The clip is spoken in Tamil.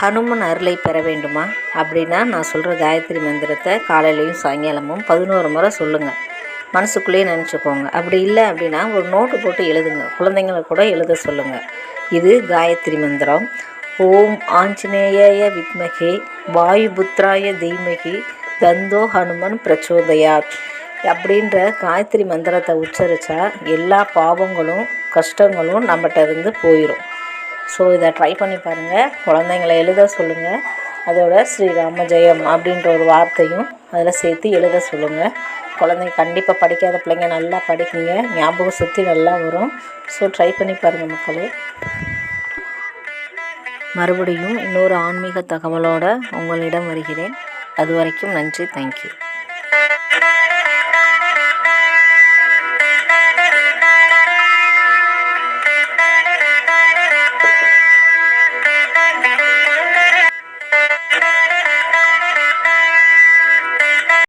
ஹனுமன் அருளை பெற வேண்டுமா? அப்படின்னா நான் சொல்கிற காயத்ரி மந்திரத்தை காலையிலையும் சாயங்காலமும் பதினோரு முறை சொல்லுங்கள் மனசுக்குள்ளேயே நினச்சிக்கோங்க. அப்படி இல்லை அப்படின்னா ஒரு நோட்டு போட்டு எழுதுங்க. குழந்தைங்களை கூட எழுத சொல்லுங்கள் இது காயத்ரி மந்திரம். ஓம் ஆஞ்சநேயாய வித்மகே வாயுபுத்ராய தீமகி தந்தோ ஹனுமன் பிரச்சோதயாத். அப்படின்ற காயத்ரி மந்திரத்தை உச்சரித்தா எல்லா பாவங்களும் கஷ்டங்களும் நம்மகிட்ட இருந்து போயிடும் ஸோ இதை ட்ரை பண்ணி பாருங்கள் குழந்தைங்களை எழுத சொல்லுங்கள் அதோட ஸ்ரீராம ஜெயம் அப்படின்ற ஒரு வார்த்தையும் அதில் சேர்த்து எழுத சொல்லுங்கள் குழந்தைங்க கண்டிப்பாக படிக்காத பிள்ளைங்க நல்லா படிக்குங்க ஞாபகம் சுற்றி நல்லா வரும். ஸோ ட்ரை பண்ணி பாருங்கள் மக்களே. மறுபடியும் இன்னொரு ஆன்மீக தகவலோடு உங்களிடம் வருகிறேன். அது வரைக்கும் நன்றி. தேங்க்யூ